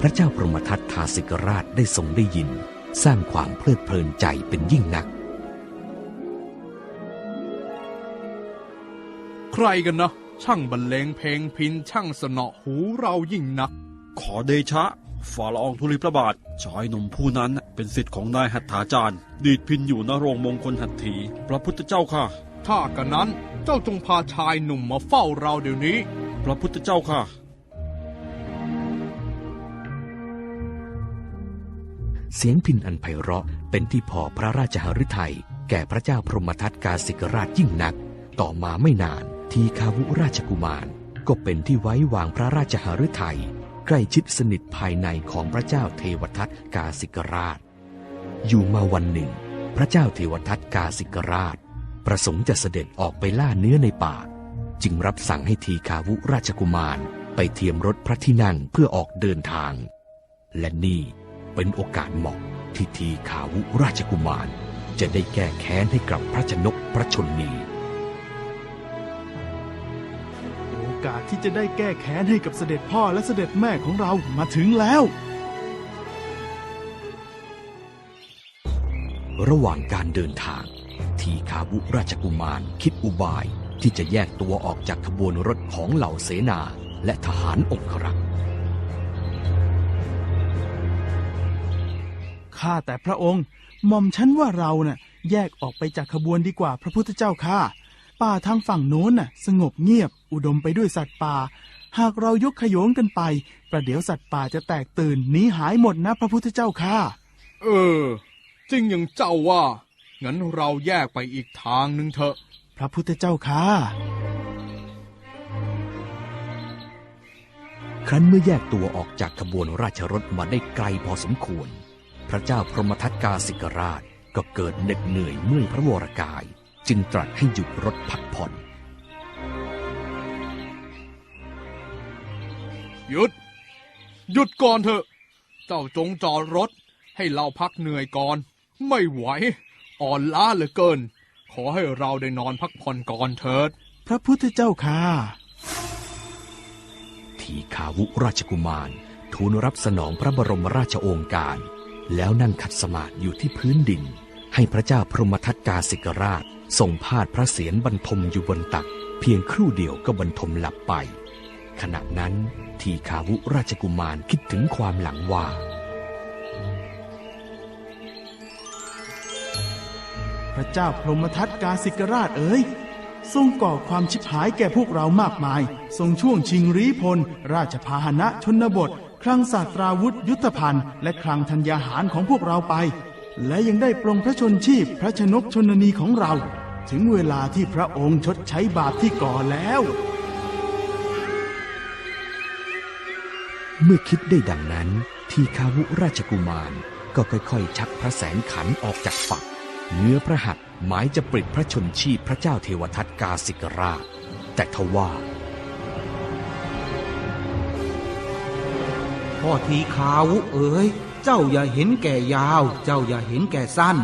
พระเจ้าพรหมทัตทาสิกราชได้ทรงได้ยิน สร้างความเพลิดเพลินใจเป็นยิ่งนัก ใครกันนะ ช่างบรรเลงเพลงพินช่างสนอหูเรายิ่งนัก ขอเดชะฝ่าละอองธุลีพระบาทชายหนุ่มผู้นั้นเป็นสิทธิ์ของนายหัตถาจารย์ ดีดพินอยู่ณโรงมงคลหัตถี พระพุทธเจ้าค่ะ ถ้ากันนั้นเจ้าจงพาชายหนุ่มมาเฝ้าเราเดี๋ยวนี้ พระพุทธเจ้าค่ะ เสียงพินอันไพเราะเป็นที่พอพระราชหฤทัยแก่พระเจ้าพรหมทัตกาสิกราชยิ่งนัก ต่อมาไม่นานทีคาวุราชกุมาร ก็เป็นที่ไว้วางพระราชหฤทัยใกล้ชิดสนิทภายในของพระเจ้าเทวทัตกาสิกราช อยู่มาวันหนึ่ง พระเจ้าเทวทัตกาสิกราช ประสงค์จะเสด็จออกไปล่าเนื้อในป่า จึงรับสั่งให้ทีคาวุราชกุมาร ไปเทียมรถพระที่นั่งเพื่อออกเดินทาง และนี่ เป็นโอกาสเหมาะที่ทีคาวุราชกุมาร จะได้แก้แค้นให้กับพระชนกพระชนนี โอกาสที่จะได้แก้แค้นให้กับเสด็จพ่อและเสด็จแม่ของเรามาถึงแล้ว ระหว่างการเดินทาง ทีคาวุราชกุมารคิดอุบายที่จะแยกตัวออกจากขบวนรถของเหล่าเสนาและทหารองครักษ์ ข้าแต่พระองค์ หม่อมฉันว่าเราน่ะ แยกออกไปจากขบวนดีกว่าพระพุทธเจ้าข้าป่าทางฝั่งโน้นน่ะ สงบเงียบ อุดมไปด้วยสัตว์ป่า หากเรายกขโยงกันไป ประเดี๋ยวสัตว์ป่าจะแตกตื่นหนีหายหมดนะพระพุทธเจ้าข้าเออ จริงอย่างเจ้าว่า งั้นเราแยกไปอีกทางหนึ่งเถอะ พระพุทธเจ้าข้าครั้นเมื่อแยกตัวออกจากขบวนราชรถมาได้ไกลพอสมควร พระเจ้าพรหมทัตกาสิกราชก็เกิดเหน็ดเหนื่อยเมื่อยพระวรกาย จึงตรัสให้หยุดรถพักผ่อน หยุด หยุดก่อนเถอะ เจ้าจงจอดรถให้เราพักเหนื่อยก่อน ไม่ไหว อ่อนล้าเหลือเกิน ขอให้เราได้นอนพักผ่อนก่อนเถิด พระพุทธเจ้าข้าทีคาวุราชกุมารทูลรับสนองพระบรมราชโองการ แล้วนั่งขัดสมาธิอยู่ที่พื้นดิน ให้พระเจ้าพรหมทัตกาสิกราชทรงพาดพระเศียรบรรทมอยู่บนตัก เพียงครู่เดียวก็บรรทมหลับไป ขณะนั้นทีคาวุราชกุมารคิดถึงความหลังว่า พระเจ้าพรหมทัตกาสิกราชเอ๋ยทรงก่อความชิบหายแก่พวกเรามากมาย ทรงช่วงชิงรีพล ราชพาหนะชนบท คลังศาสตราวุธยุทธภัณฑ์ และคลังธัญญาหารของพวกเราไป และยังได้ปรงพระชนชีพพระชนกชนนีของเรา ถึงเวลาที่พระองค์ชดใช้บาปที่ก่อแล้ว เมื่อคิดได้ดังนั้นทีคาวุราชกุมารก็ค่อยๆ ชักพระแสงขันออกจากฝักเนื้อพระหัตถ์หมายจะปลิดพระชนชีพพระเจ้าเทวทัตกาสิกราช แต่ทว่า พ่อทีขาวเอ๋ยเจ้าอย่าเห็นแก่ยาว เจ้าอย่าเห็นแก่สั้น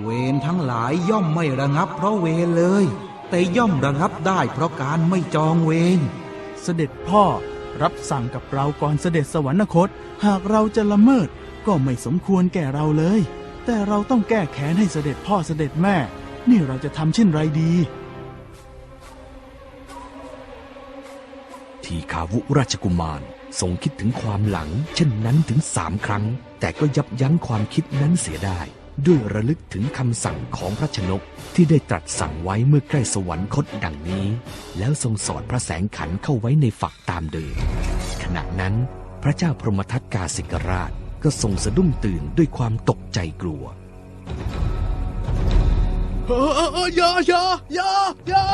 เวรทั้งหลายย่อมไม่ระงับเพราะเวรเลย แต่ย่อมระงับได้เพราะการไม่จองเวรเสด็จพ่อรับสั่งกับเราก่อนเสด็จสวรรคต หากเราจะละเมิดก็ไม่สมควรแก่เราเลย แต่เราต้องแก้แค้นให้เสด็จพ่อเสด็จแม่ นี่เราจะทำเช่นไรดี ทีคาวุราชกุมารทรงคิดถึงความหลัง เช่นนั้นถึงสามครั้ง แต่ก็ยับยั้งความคิดนั้นเสียได้ ด้วยระลึกถึงคำสั่งของพระชนกที่ได้ตรัสสั่งไว้เมื่อใกล้สวรรคตดังนี้ แล้วทรงสอดพระแสงขันเข้าไว้ในฝักตามเดิมขณะนั้นพระเจ้าพรหมทัตกาสิกราชก็ทรงสะดุ้งตื่นด้วยความตกใจกลัวเออเออเอออย่าอย่าอย่าอย่า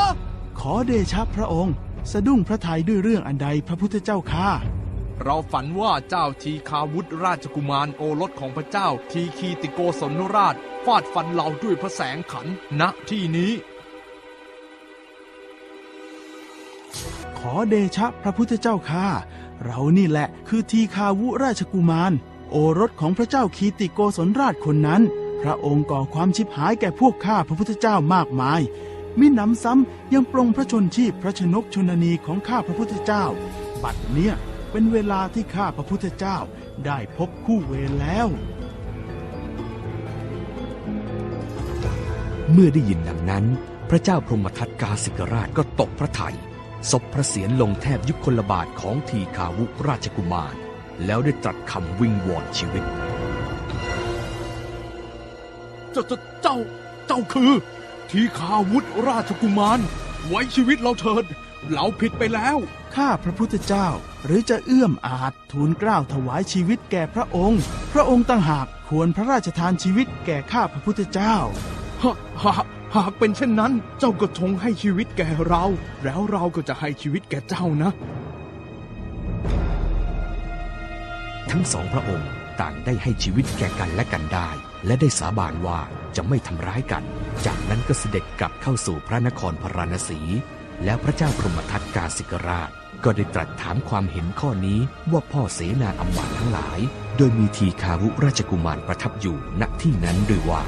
ขอเดชะพระองค์ สะดุ้งพระทัยด้วยเรื่องอันใดพระพุทธเจ้าข้าเราฝันว่าเจ้าทีคาวุธราชกุมารโอรสของพระเจ้า ทีคีติโกศลราช ฟาดฟันเราด้วยพระแสงขันณที่นี้ ขอเดชะพระพุทธเจ้าข้าเรานี่แหละคือทีคาวุราชกุมาร โอรสของพระเจ้าคีติโกศลราชคนนั้น พระองค์ก่อความชิบหายแก่พวกข้าพระพุทธเจ้ามากมาย มิหนำซ้ำยังปรงพระชนชีพพระชนกชนนีของข้าพระพุทธเจ้า บัดเนี้ยเป็นเวลาที่ข้าพระพุทธเจ้าได้พบคู่เวรแล้ว เมื่อได้ยินดังนั้น พระเจ้าพรหมทัตกาสิกราชก็ตกพระทัยศพพระเศียรลงแทบยุคลบาทของทีคาวุราชกุมาร แล้วได้ตรัสคำวิงวอนชีวิต เจ้าเจ้าเจ้าเจ้าคือ ทีขาวุธราชกุมาร ไว้ชีวิตเราเถิด เราผิดไปแล้ว ข้าพระพุทธเจ้า หรือจะเอื้อมอาจทูลเกล้าวถวายชีวิตแก่พระองค์ พระองค์ต่างหากควรพระราชทานชีวิตแก่ข้าพระพุทธเจ้า หาหากหากเป็นเช่นนั้น เจ้าก็ทงให้ชีวิตแก่เรา แล้วเราก็จะให้ชีวิตแก่เจ้านะ ทั้งสองพระองค์ ต่างได้ให้ชีวิตแก่กันและกันได้ และได้สาบานว่าจะไม่ทำร้ายกัน จากนั้นก็เสด็จกลับเข้าสู่พระนครพาราณสี แล้วพระเจ้าพรหมทัตกาสิกราช ก็ได้ตรัสถามความเห็นข้อนี้ว่าพ่อเสนาอำมาตย์ทั้งหลาย โดยมีทีคาวุราชกุมารประทับอยู่ณที่นั้นด้วยว่า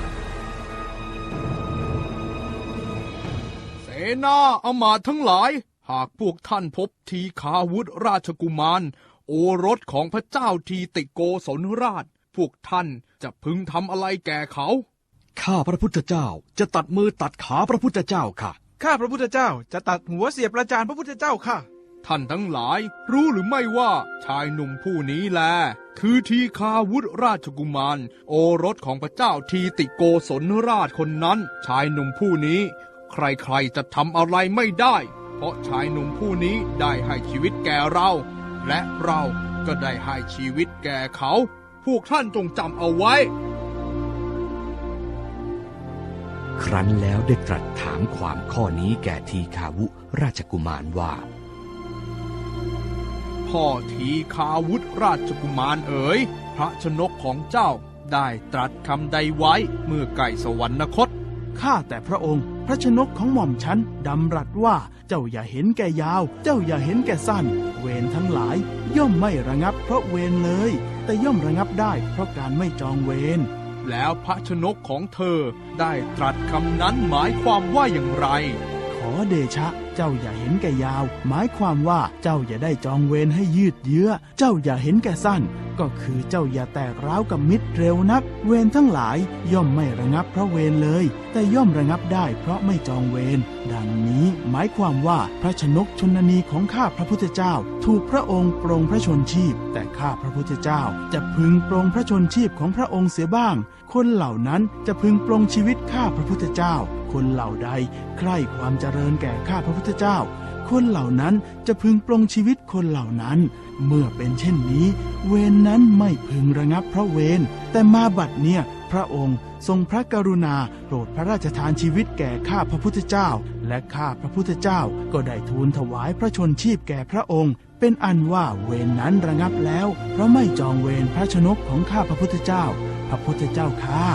เสนาอำมาทั้งหลาย หากพวกท่านพบทีขาวุธราชกุมาร โอรสของพระเจ้าทีติโกศลราช พวกท่านจะพึงทำอะไรแก่เขา ข้าพระพุทธเจ้าจะตัดมือตัดขาพระพุทธเจ้าค่ะ ข้าพระพุทธเจ้าจะตัดหัวเสียบประจานพระพุทธเจ้าค่ะ ท่านทั้งหลายรู้หรือไม่ว่าชายหนุ่มผู้นี้แล คือทีคาวุธราชกุมาร โอรสของพระเจ้าทีติโกศลราชคนนั้น ชายหนุ่มผู้นี้ ใครๆจะทำอะไรไม่ได้ เพราะชายหนุ่มผู้นี้ได้ให้ชีวิตแก่เรา และเราก็ได้ให้ชีวิตแก่เขา พวกท่านจงจำเอาไว้ ครั้นแล้วได้ตรัสถามความข้อนี้แก่ทีคาวุราชกุมารว่า พ่อทีคาวุธราชกุมารเอ๋ย พระชนกของเจ้าได้ตรัสคำใดไว้เมื่อไก่สวรรคต ข้าแต่พระองค์ พระชนกของหม่อมฉันดำรัสว่าเจ้าอย่าเห็นแก่ยาว เจ้าอย่าเห็นแก่สั้น เวรทั้งหลาย ย่อมไม่ระงับเพราะเวรเลย แต่ย่อมระงับได้เพราะการไม่จองเวรแล้วพระชนกของเธอได้ตรัสคำนั้นหมายความว่าอย่างไร ขอเดชะ เจ้าอย่าเห็นแก่ยาว หมายความว่าเจ้าอย่าได้จองเวรให้ยืดเยื้อ เจ้าอย่าเห็นแก่สั้นก็คือเจ้าอย่าแตกร้าวกับมิตรเร็วนัก เวรทั้งหลายย่อมไม่ระงับเพราะเวรเลย แต่ย่อมระงับได้เพราะไม่จองเวรดังนี้หมายความว่าพระชนกชนนีของข้าพระพุทธเจ้า ถูกพระองค์ปรงพระชนชีพ แต่ข้าพระพุทธเจ้า จะพึงปรงพระชนชีพของพระองค์เสียบ้าง คนเหล่านั้นจะพึงปรงชีวิตข้าพระพุทธเจ้า คนเหล่าใดใคร่ความเจริญแก่ข้าพระพุทธเจ้า คนเหล่านั้นจะพึงปรงชีวิตคนเหล่านั้น เมื่อเป็นเช่นนี้ เวรนนั้นไม่พึงระงับเพราะเวรแต่มาบัดเนี่ยพระองค์ทรงพระกรุณาโปรดพระราชทานชีวิตแก่ข้าพระพุทธเจ้า และข้าพระพุทธเจ้าก็ได้ทูลถวายพระชนชีพแก่พระองค์ เป็นอันว่าเวรนนั้นระงับแล้ว เพราะไม่จองเวรพระชนกของข้าพระพุทธเจ้า พระพุทธเจ้าข้า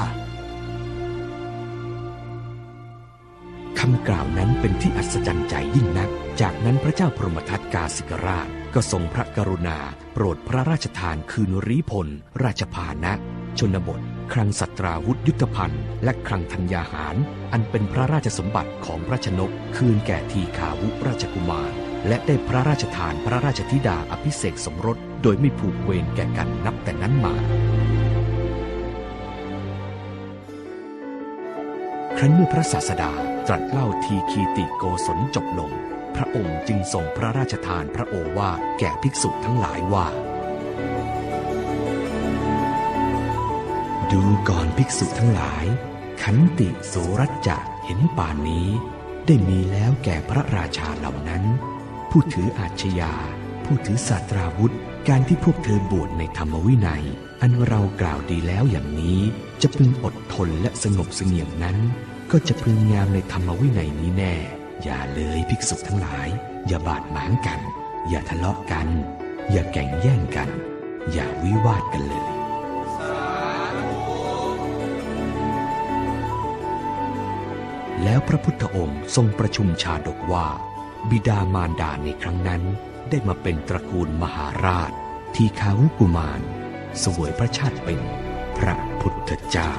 คำกล่าวนั้นเป็นที่อัศจรรย์ใจยิ่งนัก จากนั้นพระเจ้าพรหมทัตกาสิกราช ก็ทรงพระกรุณา โปรดพระราชทานคืนรีพล ราชพานะ ชนบท คลังสัตราวุธยุทธภัณฑ์ และคลังธัญญาหาร อันเป็นพระราชสมบัติของพระชนก คืนแก่ทีขาวุราชกุมาร และได้พระราชทานพระราชธิดาอภิเษกสมรส โดยไม่ผูกเวรแก่กันนับแต่นั้นมา ครั้นเมื่อพระศาสดาตรัสเล่าทีคีติโกศลจบลง พระองค์จึงทรงพระราชทานพระโอวาทแก่ภิกษุทั้งหลายว่า ดูก่อนภิกษุทั้งหลาย ขันติโสรัจจะเห็นป่านนี้ ได้มีแล้วแก่พระราชาเหล่านั้น ผู้ถืออาชญา ผู้ถือศาสตราวุธ การที่พวกเธอบวชในธรรมวินัย อันเรากล่าวดีแล้วอย่างนี้ จะพึงอดทนและสงบเสงี่ยมนั้น ก็จะพึงงามในธรรมวินัยนี้แน่ อย่าเลยภิกษุทั้งหลาย อย่าบาดหมางกัน อย่าทะเลาะกัน อย่าแก่งแย่งกัน อย่าวิวาทกันเลยแล้วพระพุทธองค์ทรงประชุมชาดกว่า บิดามารดาในครั้งนั้น ได้มาเป็นตระกูลมหาราช ทีคาวุกุมารสวยพระชาติเป็นพระพุทธเจ้า